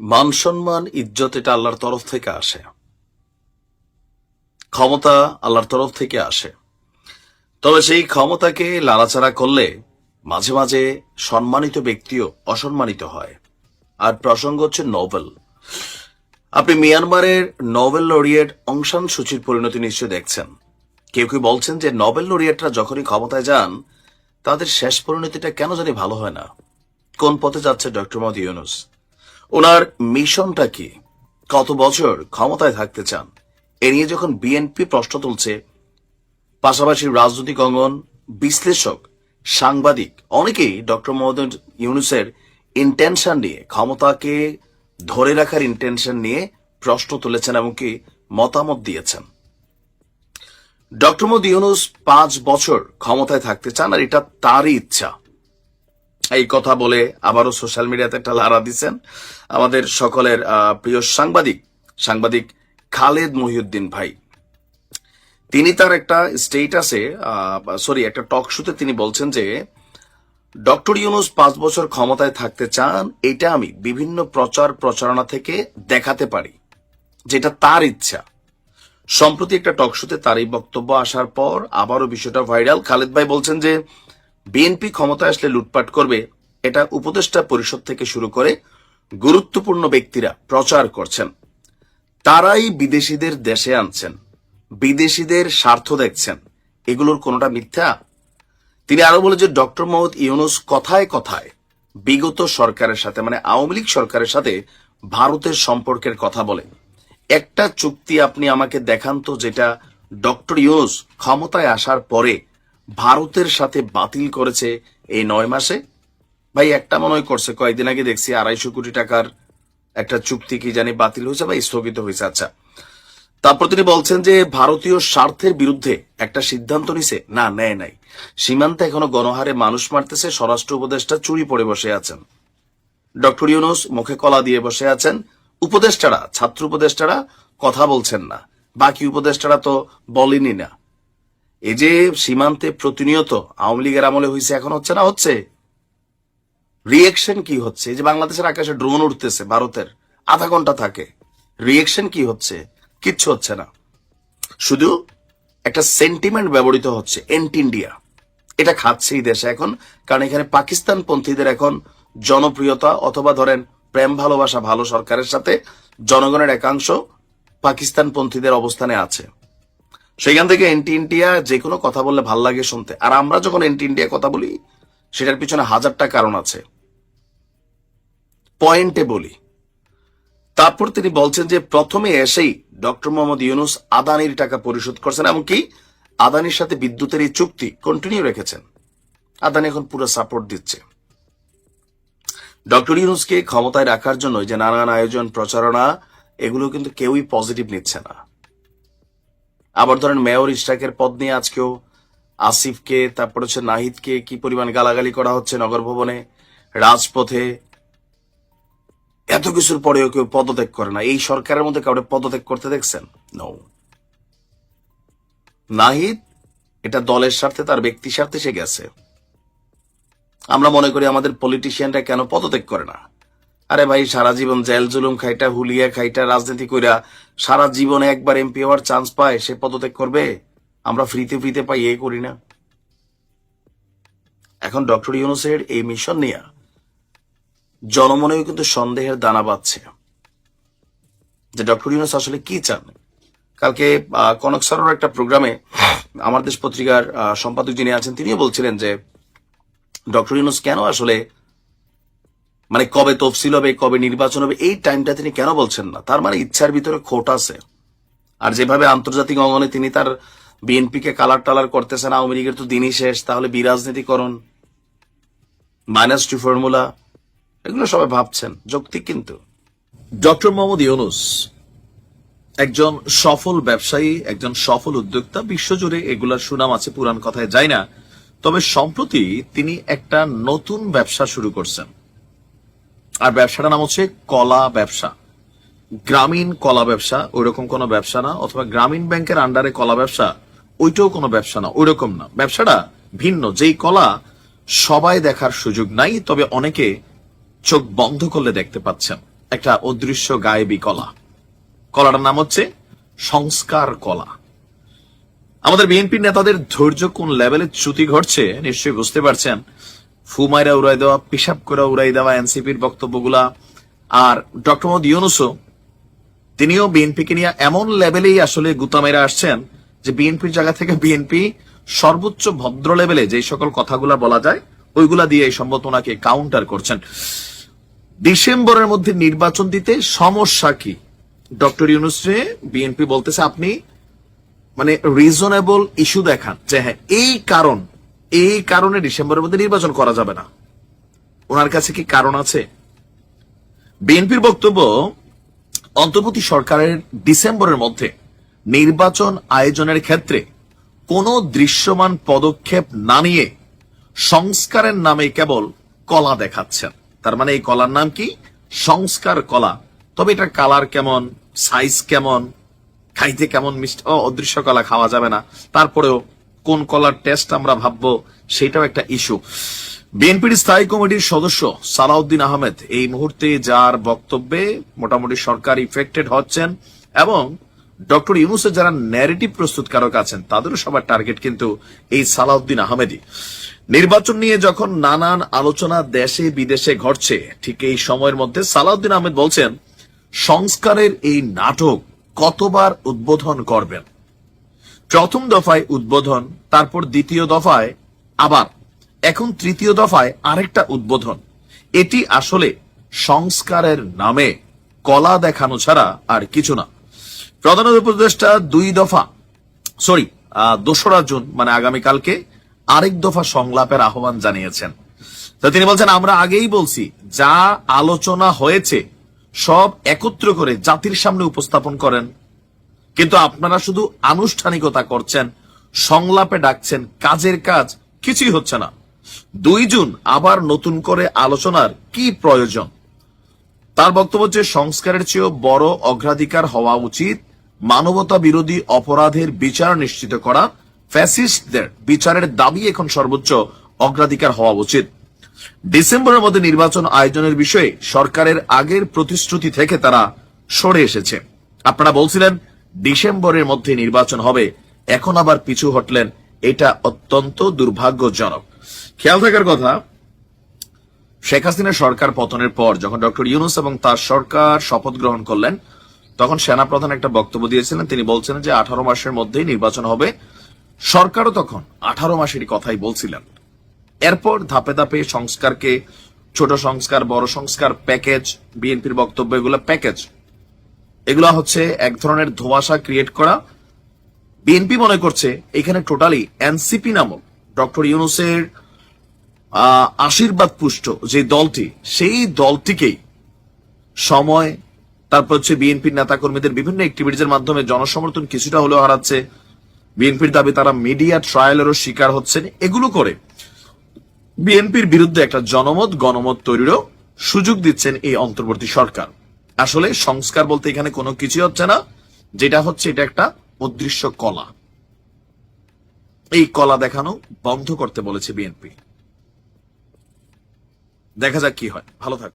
মান সম্মান, ইজ্জত এটা আল্লাহর তরফ থেকে আসে। ক্ষমতা আল্লাহর তরফ থেকে আসে। তবে সেই ক্ষমতাকে লাড়াচাড়া করলে মাঝে মাঝে সম্মানিত ব্যক্তিও অসম্মানিত হয়। আর প্রসঙ্গ হচ্ছে নোবেল আপনি মিয়ানমারের নোবেল লরিয়েট অংশান সূচির পরিণতি নিশ্চয় দেখছেন। কেউ কেউ বলছেন যে নোবেল লরিয়েটরা যখনই ক্ষমতায় যান, তাদের শেষ পরিণতিটা কেন জানি ভালো হয় না। কোন পথে যাচ্ছে ডক্টর মোহাম্মদ ইউনুস? ওনার মিশনটা কি? কত বছর ক্ষমতায় থাকতে চান? এ নিয়ে যখন বিএনপি প্রশ্ন তুলছে, পাশাপাশি রাজনৈতিক অঙ্গন, বিশ্লেষক, সাংবাদিক, অনেকেই ডক্টর মোহাম্মদ ইউনুসের ইন্টেনশন নিয়ে, ক্ষমতাকে ধরে রাখার ইন্টেনশন নিয়ে প্রশ্ন তুলেছেন এবং এমনকি মতামত দিয়েছেন। ডক্টর মোহাম্মদ ইউনুস পাঁচ বছর ক্ষমতায় থাকতে চান আর এটা তারই ইচ্ছা। এই কথা বলে আবারও সোশ্যাল মিডিয়াতে একটা লারা দিচ্ছেন আমাদের সকলের প্রিয় সাংবাদিক সাংবাদিক খালেদ মহিউদ্দিন ভাই। তিনি তার একটা স্টেটাসে সরি একটা টক শোতে তিনি বলছেন যে, ডক্টর ইউনুস পাঁচ বছর ক্ষমতায় থাকতে চান, এটা আমি বিভিন্ন প্রচার প্রচারণা থেকে দেখাতে পারি, যেটা তার ইচ্ছা। সম্প্রতি একটা টক শোতে তার এই বক্তব্য আসার পর আবারও বিষয়টা ভাইরাল খালেদ ভাই বলছেন যে বিএনপি ক্ষমতায় আসলে লুটপাট করবে, এটা উপদেষ্টা পরিষদ থেকে শুরু করে গুরুত্বপূর্ণ ব্যক্তিরা প্রচার করছেন। তারাই বিদেশিদের দেশে আনছেন, বিদেশিদের স্বার্থ দেখছেন। এগুলোর কোনোটা মিথ্যা? তিনি আরও বলে যে ডক্টর মোহাম্মদ ইউনুস কথায় কথায় বিগত সরকারের সাথে মানে আওয়ামী লীগ সরকারের সাথে ভারতের সম্পর্কের কথা বলে। একটা চুক্তি আপনি আমাকে দেখান তো যেটা ডক্টর ইউনুস ক্ষমতায় আসার পরে ভারতের সাথে বাতিল করেছে এই নয় মাসে? ভাই, একটা মনে করছে। কয়েকদিন আগে দেখছি আড়াইশো কোটি টাকার একটা চুক্তি কি জানি বাতিল হয়েছে বা স্থগিত হয়েছে। আচ্ছা। তারপর তিনি বলছেন যে ভারতীয় স্বার্থের বিরুদ্ধে একটা সিদ্ধান্ত নিছে। না, নেয় নাই। সীমান্তে এখনও গণহারে মানুষ মারতেছে, স্বরাষ্ট্র উপদেষ্টা চুরি পড়ে বসে আছেন। ডক্টর ইউনুস মুখে কলা দিয়ে বসে আছেন। উপদেষ্টারা, ছাত্র উপদেষ্টারা কথা বলছেন না। বাকি উপদেষ্টারা তো বলেনি না। এই যে সীমান্তে প্রতিনিয়ত আওয়ামী লীগের আমলে হয়েছে এখন হচ্ছে না, হচ্ছে? রিয়েকশন কি হচ্ছে? এই যে বাংলাদেশের আকাশে ড্রোন উঠতেছে ভারতের, আধা ঘণ্টা থাকে। রিয়েকশন কি হচ্ছে? কিচ্ছু হচ্ছে না। শুধু একটা সেন্টিমেন্ট ব্যবহৃত হচ্ছে এন্ট ইন্ডিয়া এটা খাচ্ছে এই দেশে এখন, কারণ এখানে পাকিস্তান পন্থীদের এখন জনপ্রিয়তা অথবা ধরেন প্রেম ভালোবাসা ভালো সরকারের সাথে জনগণের একাংশ পাকিস্তান পন্থীদের অবস্থানে আছে। সেখান থেকে এন্টি ইন্ডিয়া যে কোনো কথা বললে ভালো লাগে শুনতে। আর আমরা যখন এন্টি ইন্ডিয়া কথা বলি, সেটার পিছনে হাজারটা কারণ আছে। পয়েন্টে বলি। তারপর তিনি বলছেন যে, প্রথমে এসেই ডক্টর মোহাম্মদ ইউনুস আদানির টাকা পরিশোধ করছেন, এমনকি আদানির সাথে বিদ্যুতের এই চুক্তি কন্টিনিউ রেখেছেন। আদানি এখন পুরো সাপোর্ট দিচ্ছে। ডক্টর ইউনুসকে ক্ষমতায় রাখার জন্য যে নানান আয়োজন, প্রচারণা, এগুলো কিন্তু কেউই পজিটিভ নিচ্ছে না। আবার ধরেন মেয়র ইস্টাকের পদ নিয়ে আজকেও আসিফকে, তারপর হচ্ছে নাহিদকে কি পরিমাণ গালাগালি করা হচ্ছে নগর ভবনে, রাজপথে? এত কিছুর পরেও কেউ পদত্যাগ করে না। এই সরকারের মধ্যে কাউকে পদত্যাগ করতে দেখছেন? নো নাহিদ, এটা দলের স্বার্থে, তার ব্যক্তি স্বার্থে সে গেছে। আমরা মনে করি আমাদের পলিটিশিয়ানরা কেন পদত্যাগ করে না? আরে ভাই, সারা জীবন জেল, জুলুম খাইটা, হুলিয়া খাইটা, রাজনীতি কইরা সারা জীবনে একবার এমপি হওয়ার চান্স পায়, সে পদত্যাগ করবে? আমরা ফ্রিতে ফ্রিতে পাই, এ করি না। এখন ডক্টর ইউনুসের এই মিশন নিয়ে জনমনেও কিন্তু সন্দেহের দানা বাঁধছে। যে ডক্টর ইউনুস আসলে কি চান? কালকে কনক সরের একটা প্রোগ্রামে আমার দেশ পত্রিকার সম্পাদক যিনি আছেন, তিনিও বলছিলেন যে, ডক্টর ইউনুস কেন আসলে মানে কবে তফসিল হবে, কবে নির্বাচন হবে, এই টাইমটা তিনি কেন বলছেন না? তার মানে ইচ্ছার ভিতরে খোট আছে। আর যেভাবে আন্তর্জাতিক অঙ্গনে তিনি তার বিএনপি কে কালার টালার করতেছেন, আওয়ামী লীগের তো দিনই শেষ, তাহলে বিরাজনীতিকরণ মাইনাস টু ফর্মুলা এগুলো সবাই ভাবছেন, যৌক্তিক কিন্তু। ডক্টর মোহাম্মদ ইউনুস, একজন সফল ব্যবসায়ী, একজন সফল উদ্যোক্তা, বিশ্বজুড়ে এগুলার সুনাম আছে পুরান কথায় যায় না, তবে সম্প্রতি তিনি একটা নতুন ব্যবসা শুরু করছেন। আর ব্যবসাটার নাম হচ্ছে কলা ব্যবসা। গ্রামীণ কলা ব্যবসা ওইরকম কোনো ব্যবসা না, অথবা গ্রামীণ ব্যাংকের আন্ডারে কলা ব্যবসা ওইটাও কোনো ব্যবসা না, ওইরকম না। ব্যবসাটা ভিন্ন, যেই কলা সবাই দেখার সুযোগ নাই, তবে অনেকে চোখ বন্ধ করলে দেখতে পাচ্ছেন। একটা অদৃশ্য গায়েবী কলা। কলাটার নাম হচ্ছে সংস্কার কলা। আমাদের বিএনপি নেতাদের ধৈর্য কোন লেভেলে চ্যুতি ঘটছে, নিশ্চয়ই বুঝতে পারছেন। ফুমাইরা উড়াই দেওয়া, পেশাব করে উড়াই দেওয়া এনসিপির বক্তব্যগুলা। আর ডক্টর মোহাম্মদ ইউনুসও, তিনিও বিএনপিকে নিয়ে এমন লেভেলেই আসলে গুতামেরা আসছেন যে বিএনপির জায়গা থেকে বিএনপি সর্বোচ্চ ভদ্র লেভেলে যে সকল কথাগুলা বলা যায়, ওইগুলা দিয়ে এই সম্ভবত ওনাকে কাউন্টার করছেন। ডিসেম্বরের মধ্যে নির্বাচন দিতে সমস্যা কি? ডক্টর ইউনুসে বিএনপি বলতেছে, আপনি মানে রিজনেবল ইস্যু দেখান যে হ্যাঁ এই কারণ এই কারণে ডিসেম্বরের মধ্যে নির্বাচন করা যাবে না। ওনার কাছে কি কারণ আছে? বিএনপির বক্তব্য, অন্তর্বর্তী সরকারের ডিসেম্বরের মধ্যে নির্বাচন আয়োজনের ক্ষেত্রে কোনো দৃশ্যমান পদক্ষেপ না নিয়ে সংস্কারের নামে কেবল কলা দেখাচ্ছেন। তার মানে এই কলার নাম কি? সংস্কার কলা। তবে এটা কালার কেমন, সাইজ কেমন, খাইতে কেমন মিষ্টি অদৃশ্য কলা খাওয়া যাবে না। তারপরেও কোন কলার টেস্ট আমরা ভাববো সেটাও একটা ইস্যু বিএনপির স্থায়ী কমিটির সদস্য সালাউদ্দিন আহমেদ এই মুহূর্তে যার বক্তব্যে মোটামুটি সরকার ইফেক্টেড হচ্ছেন এবং ডক্টর ইউনুসের যারা ন্যারেটিভ প্রস্তুতকারক আছেন, তাদেরও সবার টার্গেট কিন্তু এই সালাউদ্দিন আহমেদই। নির্বাচন নিয়ে যখন নানান আলোচনা দেশে বিদেশে ঘটছে, ঠিক এই সময়ের মধ্যে সালাউদ্দিন আহমেদ বলছেন, সংস্কারের এই নাটক কতবার উদ্বোধন করবেন? প্রথম দফায় উদ্বোধন, তারপর দ্বিতীয় দফায় আবার। এখন তৃতীয় দফায় আরেকটা উদ্বোধন। এটি আসলে সংস্কারের নামে কলা দেখানো ছাড়া আর কিছু না। প্রধান উপদেষ্টা দুই দফা, সরি দোসরা জুন মানে আগামীকালকে আরেক দফা সংলাপের আহ্বান জানিয়েছেন। তো তিনি বলছেন, আমরা আগেই বলছি, যা আলোচনা হয়েছে সব একত্র করে জাতির সামনে উপস্থাপন করেন কিন্তু আপনারা শুধু আনুষ্ঠানিকতা করছেন, সংলাপে ডাকছেন, কাজের কাজ, কিছুই হচ্ছে না। দুই জুন আবার নতুন করে আলোচনার কি প্রয়োজন? তার বক্তব্য যে সংস্কারের চেয়েও বড় অগ্রাধিকার হওয়া উচিত মানবতা বিরোধী অপরাধের বিচার নিশ্চিত করা। ফ্যাসিস্টদের বিচারের দাবি এখন সর্বোচ্চ অগ্রাধিকার হওয়া উচিত। ডিসেম্বরের মধ্যে নির্বাচন আয়োজনের বিষয়ে সরকারের আগের প্রতিশ্রুতি থেকে তারা সরে এসেছে। আপনারা বলছিলেন ডিসেম্বরের মধ্যে নির্বাচন হবে। এখন আবার পিছু হটলেন। এটা অত্যন্ত দুর্ভাগ্যজনক। খেয়াল থাকার কথা, শেখ হাসিনার সরকার পতনের পর যখন ডক্টর ইউনুস এবং তার সরকার শপথ গ্রহণ করলেন, তখন সেনাপ্রধান একটা বক্তব্য দিয়েছিলেন। তিনি বলছেন যে আঠারো মাসের মধ্যেই নির্বাচন হবে। সরকারও তখন আঠারো মাসেরই কথাই বলছিলেন। এরপর ধাপে ধাপে সংস্কারকে, ছোট সংস্কার, বড় সংস্কার, প্যাকেজ, বিএনপির বক্তব্য, এগুলো প্যাকেজ এগুলা হচ্ছে এক ধরনের ধোয়াশা ক্রিয়েট করা। বিএনপি মনে করছে এখানে টোটালি এনসিপি নামক ডক্টর ইউনুসের আশীর্বাদ পুষ্ট যে দলটি, সেই দলটিকেই সময়, তারপর হচ্ছে বিএনপির নেতাকর্মীদের বিভিন্ন অ্যাক্টিভিটিজের মাধ্যমে জনসমর্থন কিছুটা হলেও হারাচ্ছে। বিএনপির দাবি, তারা মিডিয়া ট্রায়ালেরও শিকার হচ্ছেন। এগুলো করে বিএনপির বিরুদ্ধে একটা জনমত, গণমত তৈরিরও সুযোগ দিচ্ছেন এই অন্তর্বর্তী সরকার। আসলে সংস্কার বলতে এখানে কোনো কিছু হচ্ছে না। যেটা হচ্ছে এটা একটা অদৃশ্য কলা। এই কলা দেখানো বন্ধ করতে বলেছে বিএনপি। দেখা যাক কি হয়। ভালো থাক।